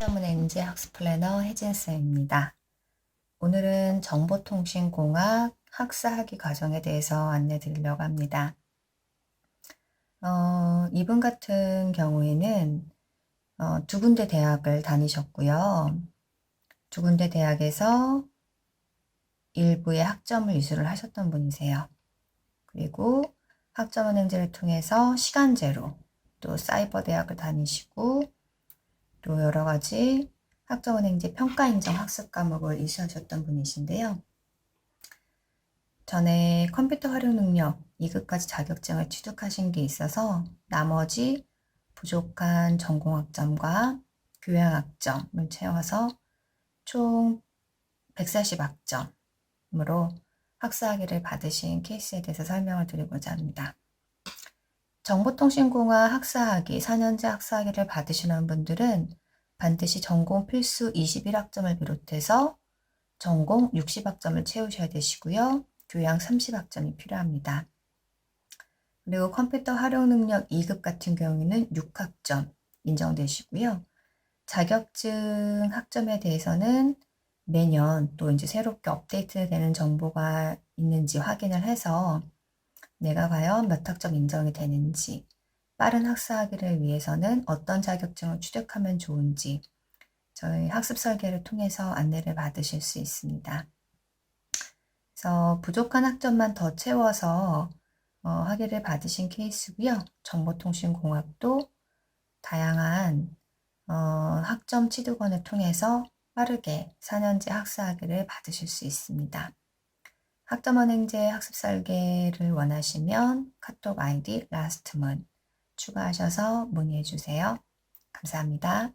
학점은행제 학습 플래너 혜진쌤입니다. 오늘은 정보통신공학 학사학위 과정에 대해서 안내 드리려고 합니다. 어, 이분 같은 경우에는 어, 두 군데 대학을 다니셨고요. 두 군데 대학에서 일부의 학점을 이수를 하셨던 분이세요. 그리고 학점은행제를 통해서 시간제로 또 사이버 대학을 다니시고 또 여러 가지 학점은행제 평가 인정 학습 과목을 이수하셨던 분이신데요. 전에 컴퓨터 활용 능력 2급까지 자격증을 취득하신 게 있어서 나머지 부족한 전공학점과 교양학점을 채워서 총 140학점으로 학사학위를 받으신 케이스에 대해서 설명을 드리고자 합니다. 정보통신공학 학사학위, 4년제 학사학위를 받으시는 분들은 반드시 전공 필수 21학점을 비롯해서 전공 60학점을 채우셔야 되시고요. 교양 30학점이 필요합니다. 그리고 컴퓨터 활용 능력 2급 같은 경우에는 6학점 인정되시고요. 자격증 학점에 대해서는 매년 또 이제 새롭게 업데이트되는 정보가 있는지 확인을 해서 내가 과연 몇 학점 인정이 되는지, 빠른 학사하기를 위해서는 어떤 자격증을 취득하면 좋은지 저희 학습 설계를 통해서 안내를 받으실 수 있습니다. 그래서 부족한 학점만 더 채워서 어, 학위를 받으신 케이스고요. 정보통신공학도 다양한 어, 학점 취득원을 통해서 빠르게 4년제 학사학위를 받으실 수 있습니다. 학점은행제 학습 설계를 원하시면 카톡 아이디 라스트문 추가하셔서 문의해 주세요. 감사합니다.